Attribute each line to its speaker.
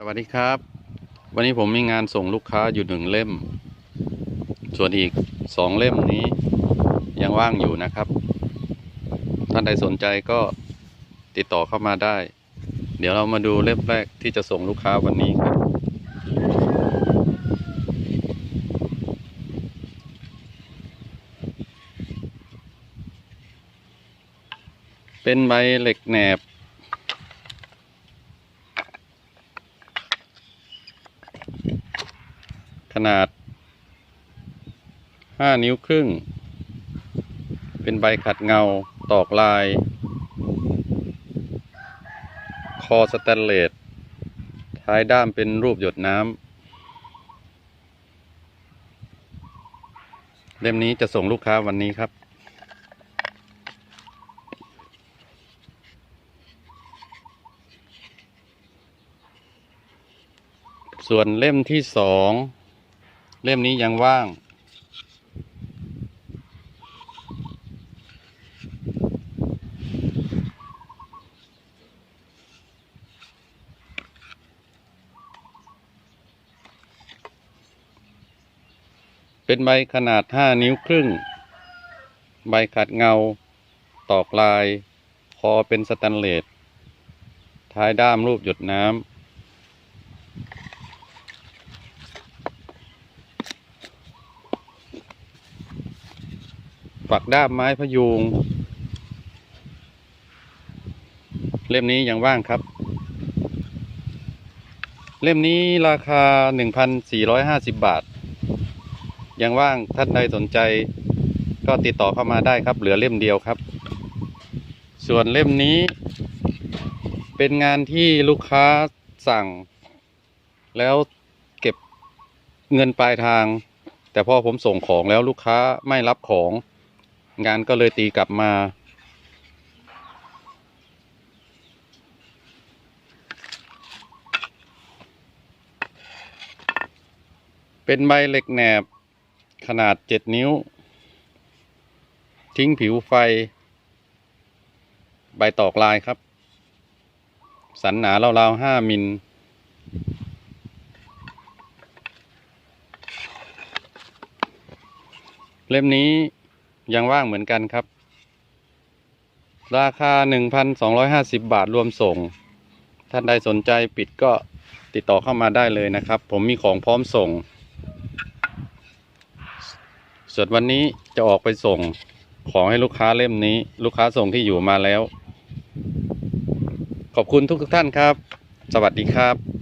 Speaker 1: สวัสดีครับ วันนี้ผมมีงานส่งลูกค้าอยู่หนึ่งเล่ม ส่วนอีกสองเล่มนี้ยังว่างอยู่นะครับ ท่านใดสนใจก็ติดต่อเข้ามาได้ เดี๋ยวเรามาดูเล่มแรกที่จะส่งลูกค้าวันนี้ครับ เป็นใบเหล็กแหนบ ขนาด 5 นิ้วครึ่ง เป็นใบขัดเงาตอกลาย คอสแตนเลสท้ายด้ามเป็นรูปหยดน้ำเล่มนี้จะส่งลูกค้าวันนี้ครับส่วนเล่มที่สอง เล่มนี้ยังว่าง เป็นใบขนาด 5 นิ้วครึ่ง ใบขัดเงา ตอกลาย คอเป็นสแตนเลส ท้ายด้ามรูปหยดน้ำ ฝักด้ามไม้พยูงเล่มนี้ยังว่างครับ เล่มนี้ราคา 1,450 บาท ยังว่างท่านใดสนใจก็ติดต่อเข้ามาได้ครับ เหลือเล่มเดียวครับ ส่วนเล่มนี้ เป็นงานที่ลูกค้าสั่ง แล้วเก็บเงินปลายทาง แต่พอผมส่งของแล้วลูกค้าไม่รับของ งานก็เลยตีกลับมา เป็นใบเหล็กแหนบขนาดเจ็ดนิ้ว ทิ้งผิวไฟ ใบตอกลายครับ สันหนาราวๆห้ามิลเล่มนี้ ยังว่างเหมือนกันครับ ราคา 1,250 บาทรวมส่ง ท่านใดสนใจปิดก็ติดต่อเข้ามาได้เลยนะครับ ผมมีของพร้อมส่ง ส่วนวันนี้จะออกไปส่งของให้ลูกค้าเล่มนี้ ลูกค้าส่งที่อยู่มาแล้ว ขอบคุณทุกๆท่านครับ สวัสดีครับ